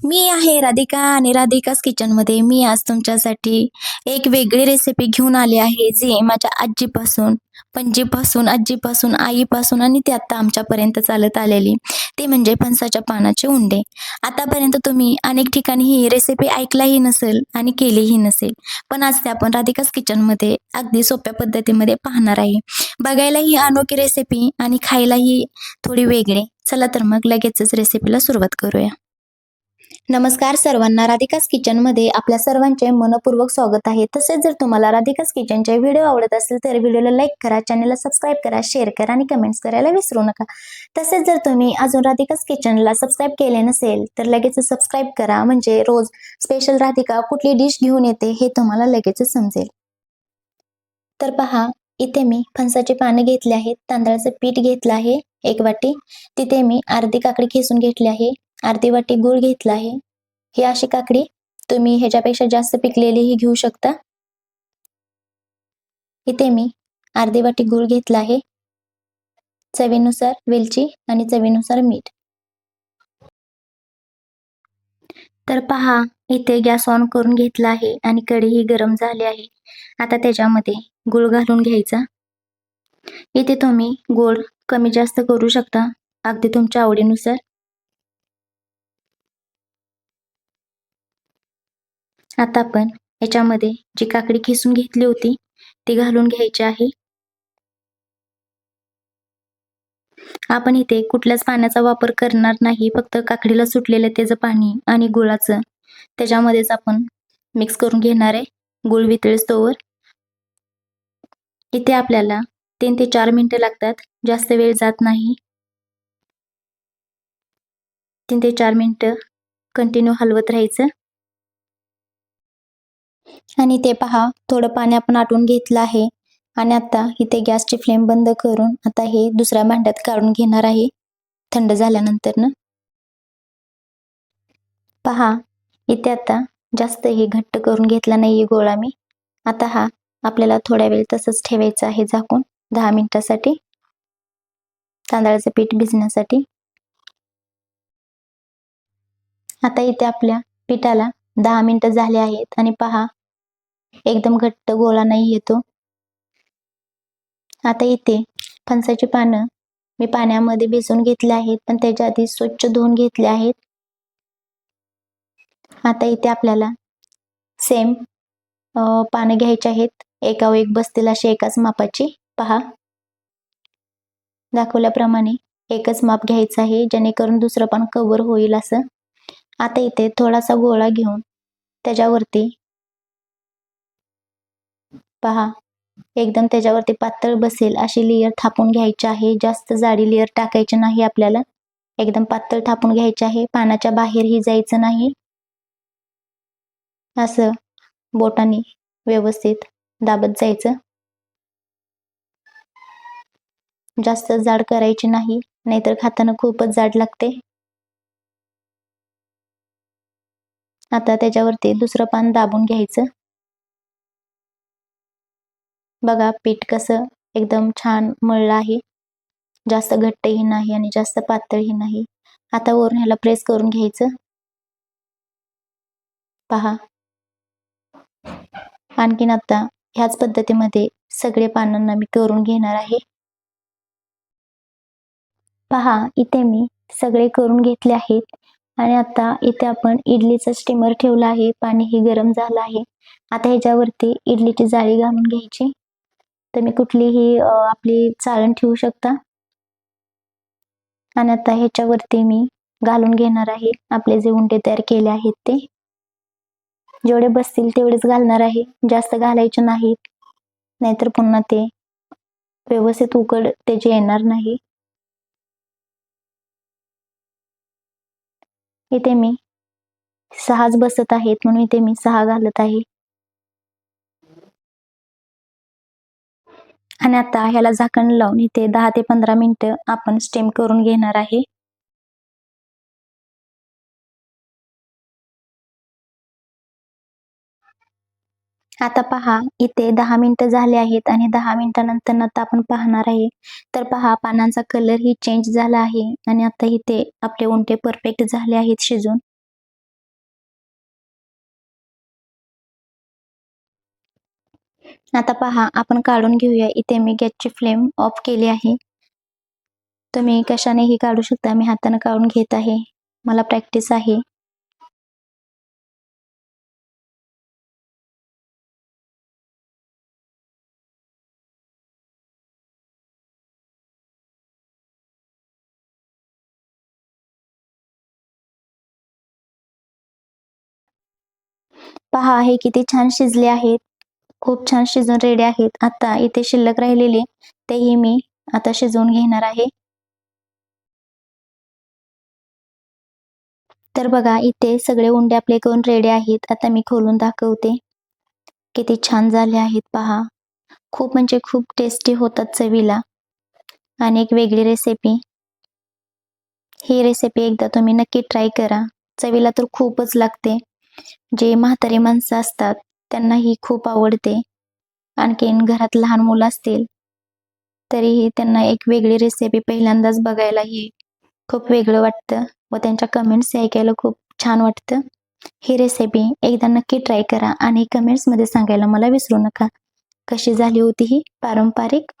मी आहे राधिका आणि राधिकाच किचनमध्ये मी आज तुमच्यासाठी एक वेगळी रेसिपी घेऊन आली आहे जी माझ्या आजीपासून पणजीपासून आजीपासून आईपासून आणि ती आत्ता आमच्यापर्यंत चालत आलेली. ते म्हणजे फणसाच्या पानाचे उंडे. आतापर्यंत तुम्ही अनेक ठिकाणी ही रेसिपी ऐकलाही नसेल आणि केलीही नसेल पण आज ते आपण राधिकाच किचनमध्ये अगदी सोप्या पद्धतीमध्ये पाहणार आहे. बघायलाही अनोखी रेसिपी आणि खायलाही थोडी वेगळी. चला तर मग लगेचच रेसिपीला सुरुवात करूया. नमस्कार सर्वांना राधिकास किचनमध्ये आपल्या सर्वांचे मनपूर्वक स्वागत आहे. तसेच जर तुम्हाला राधिकास किचनचे व्हिडिओ आवडत असेल तर व्हिडिओला लाईक करा चॅनलला सबस्क्राईब करा शेअर करा आणि कमेंट्स करायला विसरू नका. तसेच जर तुम्ही अजून राधिकास किचनला सबस्क्राईब केले नसेल तर लगेच सबस्क्राईब करा. म्हणजे रोज स्पेशल राधिका कुठली डिश घेऊन येते हे तुम्हाला लगेच समजेल. तर पहा इथे मी फणसाचे पाने घेतले आहेत तांदळाचं पीठ घेतलं आहे एक वाटी. तिथे मी अर्धी काकडी खेसून घेतली आहे. अर्धी वाटी गूळ घेतला आहे. ही अशी काकडी तुम्ही ह्याच्यापेक्षा जास्त पिकलेलीही घेऊ शकता. इथे मी अर्धी वाटी गूळ घेतला आहे. चवीनुसार वेलची आणि चवीनुसार मीठ. तर पहा इथे गॅस ऑन करून घेतला आहे आणि कढीही गरम झाली आहे. आता त्याच्यामध्ये गूळ घालून घ्यायचा. इथे तुम्ही गोड कमी जास्त करू शकता. अगदी तुमच्या आवडीनुसार. आता आपण याच्यामध्ये जी काकडी खिसून घेतली होती ती घालून घ्यायची आहे. आपण इथे कुठल्याच पाण्याचा वापर करणार नाही फक्त काकडीला सुटलेलं त्याचं पाणी आणि गुळाचं. त्याच्यामध्येच आपण मिक्स करून घेणार आहे गुळ वितळस्तोवर इथे आपल्याला तीन ते चार मिनटं लागतात जास्त वेळ जात नाही. तीन ते चार मिनटं कंटिन्यू हलवत राहायचं. आणि ते पहा थोडं पाणी आपण आटून घेतलं आहे. आणि आता इथे गॅसची फ्लेम बंद करून आता हे दुसऱ्या भांड्यात काढून घेणार आहे. थंड झाल्यानंतर न? पहा इथे आता जास्त हे घट्ट करून घेतला नाही गोळा मी. आता हा आपल्याला थोड्या वेळ तसंच ठेवायचं आहे झाकून दहा मिनिटासाठी. तांदळाचं पीठ भिजण्यासाठी. आता इथे आपल्या पिठाला दहा मिनिटं झाले आहेत. आणि पहा एकदम घट्ट गोळा नाही येतो. आता इथे फणसाची पानं मी पाण्यामध्ये भिजवून घेतले आहेत पण त्याच्या आधी स्वच्छ धुवून घेतले आहेत. आता इथे आपल्याला सेम पानं घ्यायचे आहेत. एका एक बसतील अशी एकाच मापाची. पहा. दाखवल्याप्रमाणे एकच माप घ्यायचं आहे जेणेकरून दुसरं पण कवर होईल असं. आता इथे थोडासा गोळा घेऊन त्याच्यावरती पहा. एकदम त्याच्यावरती पातळ बसेल अशी लेअर थापून घ्यायची आहे. जास्त जाडी लेअर टाकायची नाही आपल्याला. एकदम पातळ थापून घ्यायची आहे. पानाच्या बाहेरही जायचं नाही. असं बोटाने व्यवस्थित दाबत जायचं. जास्त जाड करायची नाही. नाहीतर खाताना खूपच जाड लागते. आता त्याच्यावरती दुसरं पान दाबून घ्यायचं. बघा पीठ कसं एकदम छान मळलं आहे. जास्त घट्टही नाही आणि जास्त पातळही नाही. आता वरून ह्याला प्रेस करून घ्यायचं. पहा. आणखीन आता ह्याच पद्धतीमध्ये सगळे पानांना मी करून घेणार आहे. पहा इथे मी सगळे करून घेतले आहेत. आणि आता इथे आपण इडलीचा स्टीमर ठेवला आहे. पाणी हे गरम झालं आहे. आता ह्याच्यावरती इडलीची जाळी घालून घ्यायची. तुम्ही कुठलीही आपली चाळण ठेवू शकता. आणि आता ह्याच्यावरती मी घालून घेणार आहे आपले जे उंडे तयार केले आहेत ते. जेवढे बसतील तेवढेच घालणार आहे. जास्त घालायचे नाहीत नाहीतर पुन्हा ते व्यवस्थित उकड त्याचे येणार नाही. इथे मी सहाच बसत आहेत म्हणून इथे मी सहा घालत आहे. आणि आता ह्याला झाकण लावून इथे दहा ते पंधरा मिनिटं आपण स्टीम करून घेणार आहे. आता पहा इथे दहा मिनिटं झाले आहेत आणि दहा मिनिटानंतर आता आपण पाहणार आहे. तर पहा पानांचा कलर ही चेंज झाला आहे आणि आता इथे आपले उंटे परफेक्ट झाले आहेत शिजून. आता पहा आपण काढून घेऊया. इथे मी गॅसची फ्लेम ऑफ केली आहे. तुम्ही कशानेही काढू शकता. मी हाताने काढून घेत आहे. मला प्रॅक्टिस आहे. पहा हे किती छान शिजले आहेत. खूप छान शिजून रेडी आहेत. आता इथे शिल्लक राहिलेले तेही मी आता शिजवून घेणार आहे. तर बघा इथे सगळे उंडे आपले करून रेडी आहेत. आता मी खोलून दाखवते. किती छान झाले आहेत पहा. खूप म्हणजे खूप टेस्टी होतात चवीला. आणि एक वेगळी रेसिपी ही रेसिपी एकदा तुम्ही नक्की ट्राय करा. चवीला तर खूपच लागते. जे म्हातारी माणसं असतात त्यांना ही खूप आवडते. आणखीन घरात लहान मुलं असतील तरीही त्यांना एक वेगळी रेसिपी पहिल्यांदाच बघायलाही खूप वेगळं वाटतं व त्यांच्या कमेंट्स ऐकायला खूप छान वाटतं. ही रेसिपी एकदा नक्की ट्राय करा आणि कमेंट्समध्ये सांगायला मला विसरू नका. कशी झाली होती ही पारंपरिक